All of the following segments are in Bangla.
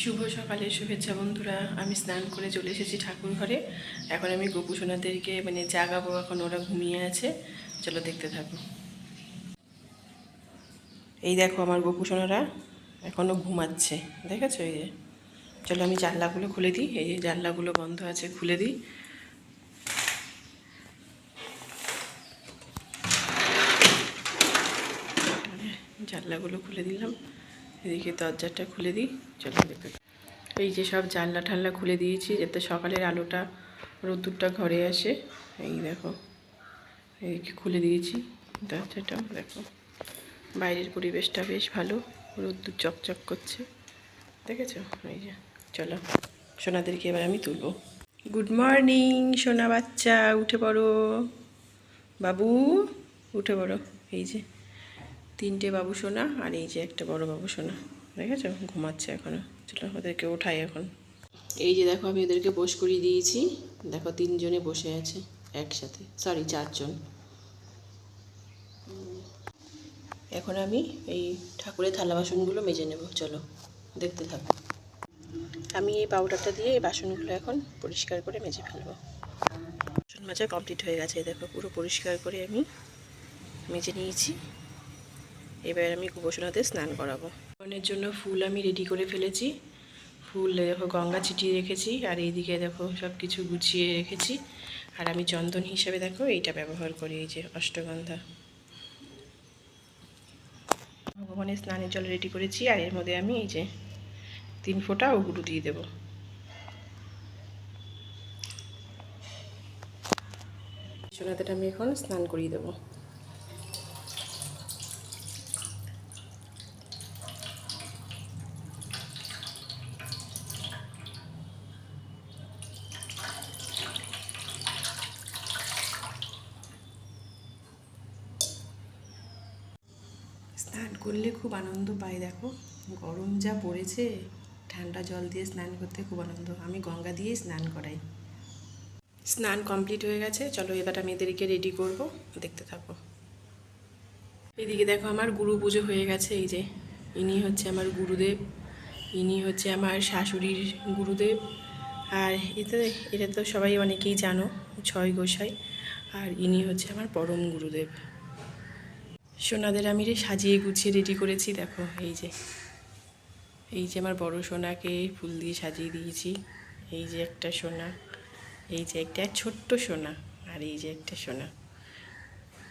শুভ সকালে শুভেচ্ছা বন্ধুরা। আমি স্নান করে চলে এসেছি ঠাকুর ঘরে। এখন আমি গোপু সোনাদেরকে মানে জাগাবো এখন ওরা ঘুমিয়ে আছে। চলো দেখতে থাকো। এই দেখো আমার গোপু সোনারা এখনও ঘুমাচ্ছে, দেখেছ এই যে? চলো আমি জানলাগুলো খুলে দিই, এই যে জানলাগুলো বন্ধ আছে, খুলে দিই। জানলাগুলো খুলে দিলাম। এদিকে দরজাটা খুলে দিই, চলো দেখতে এই যে সব জানলা ঠাল্লা খুলে দিয়েছি, যাতে সকালের আলোটা, রোদ্দুরটা ঘরে আসে। এই দেখো এইদিকে খুলে দিয়েছি, দরজাটা দেখো। বাইরের পরিবেশটা বেশ ভালো, রোদ্দুর চকচক করছে। দেখেছ? এই যে, চলো, সোনাদেরকে এবার আমি তুলবো। গুড মর্নিং, সোনা বাচ্চা, উঠে পড়ো। বাবু, উঠে পড়ো, এই যে। তিনটে বাবু সোনা আর এই যে একটা বড় বাবু সোনা। দেখেছ? ঘুমাচ্ছে এখনও। চলো, ওদেরকে ওঠাই এখন। এই যে দেখো, আমি ওদেরকে বস করিয়ে দিয়েছি। দেখো, তিনজনে বসে আছে একসাথে। সরি চারজন। এখন আমি এই ঠাকুরের থালা বাসনগুলো মেজে নেব। চলো, দেখতে থাকো। আমি এই পাউডারটা দিয়ে এই বাসনগুলো এখন পরিষ্কার করে মেজে ফেলব। বাসন মাজা কমপ্লিট হয়ে গেছে। দেখো, পুরো পরিষ্কার করে আমি মেজে নিয়েছি। এবার আমি কুপোষণাতে স্নান করাবো। স্নানের জন্য ফুল আমি রেডি করে ফেলেছি। ফুল, দেখো, গঙ্গা ছিটিয়ে রেখেছি, আর এইদিকে দেখো সব কিছু গুছিয়ে রেখেছি। আর আমি চন্দন হিসাবে, দেখো, এইটা ব্যবহার করি, এই যে অষ্টগন্ধা। ভগবানের স্নানের জল রেডি করেছি, আর এর মধ্যে আমি এই যে তিন ফোঁটা ওগুলো দিয়ে দেবো। সোনাতেটা আমি এখন স্নান করিয়ে দেবো। স্নান করলে খুব আনন্দ পাই, দেখো। গরম যা পড়েছে, ঠান্ডা জল দিয়ে স্নান করতে খুব আনন্দ। আমি গঙ্গা দিয়েই স্নান করাই। স্নান কমপ্লিট হয়ে গেছে, চলো এবার আমি এদেরকে রেডি করব, দেখতে থাকো। এদিকে দেখো আমার গুরু পুজো হয়ে গেছে, এই যে। ইনি হচ্ছে আমার গুরুদেব, ইনি হচ্ছে আমার শাশুড়ির গুরুদেব। আর এতে এটা তো সবাই অনেকেই জানো, ছয় গোসাই। আর ইনি হচ্ছে আমার পরম গুরুদেব। সোনাদের আমি রে সাজিয়ে গুছিয়ে রেডি করেছি, দেখো, এই যে এই যে আমার বড় সোনাকে ফুল দিয়ে সাজিয়ে দিয়েছি, এই যে একটা সোনা, এই যে একটা ছোট্ট সোনা, আর এই যে একটা সোনা।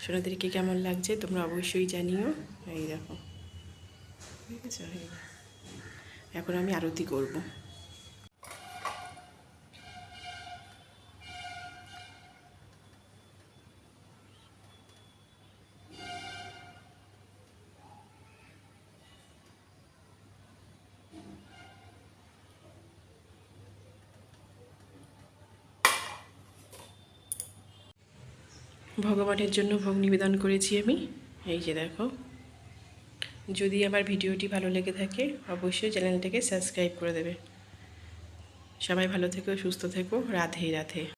সোনাদেরকে কেমন লাগছে তোমরা অবশ্যই জানিও, এই দেখো, ঠিক আছে? এখন আমি আরতি করব। ভগবানের জন্য ভোগ নিবেদন করেছি আমি। এই যে দেখো। যদি আমার ভিডিওটি ভালো লেগে থাকে, অবশ্যই চ্যানেলটাকে সাবস্ক্রাইব করে দেবে। সবাই ভালো থেকো, সুস্থ থেকো। রাধে রাধে।